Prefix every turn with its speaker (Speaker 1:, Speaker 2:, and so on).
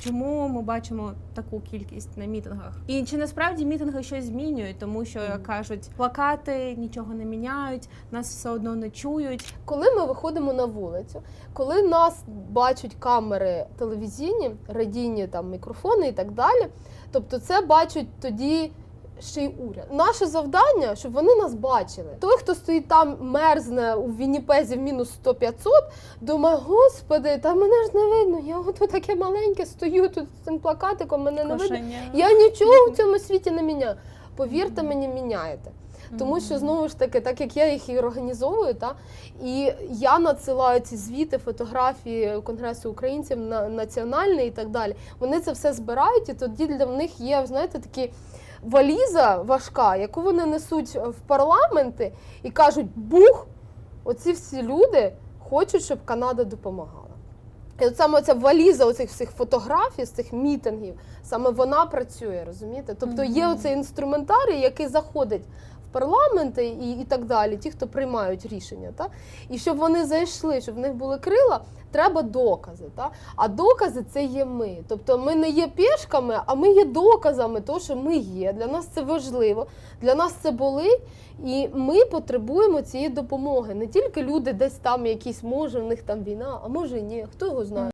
Speaker 1: чому ми бачимо таку кількість на мітингах? І чи насправді мітинги щось змінюють, тому що як кажуть, плакати нічого не міняють, нас все одно не чують.
Speaker 2: Коли ми виходимо на вулицю, коли нас бачать камери телевізійні, радійні там мікрофони і так далі, тобто це бачать тоді. Ще й уряд. Наше завдання, щоб вони нас бачили. Той, хто стоїть там, мерзне у Вінніпезі в мінус 100-500, думає, господи, та мене ж не видно. Я от таке маленьке стою тут з цим плакатиком, мене не видно. Я нічого в цьому світі не міняю. Повірте мені, міняєте. Тому що знову ж таки, так як я їх і організовую, та і я надсилаю ці звіти, фотографії Конгресу українців на національний і так далі. Вони це все збирають, і тоді для них є, знаєте, такі валіза важка, яку вони несуть в парламенти і кажуть: бух, оці всі люди хочуть, щоб Канада допомагала. І от саме ця валіза оцих всіх фотографій з цих мітингів, саме вона працює, розумієте? Тобто є оцей інструментарій, який заходить парламенти і, і так далі, ті, хто приймають рішення. Та? І щоб вони зайшли, щоб в них були крила, треба докази. Та? А докази це є ми. Тобто ми не є пішками, а ми є доказами того, що ми є. Для нас це важливо, для нас це болить, і ми потребуємо цієї допомоги. Не тільки люди десь там якісь, може, в них там війна, а може і ні, хто його знає.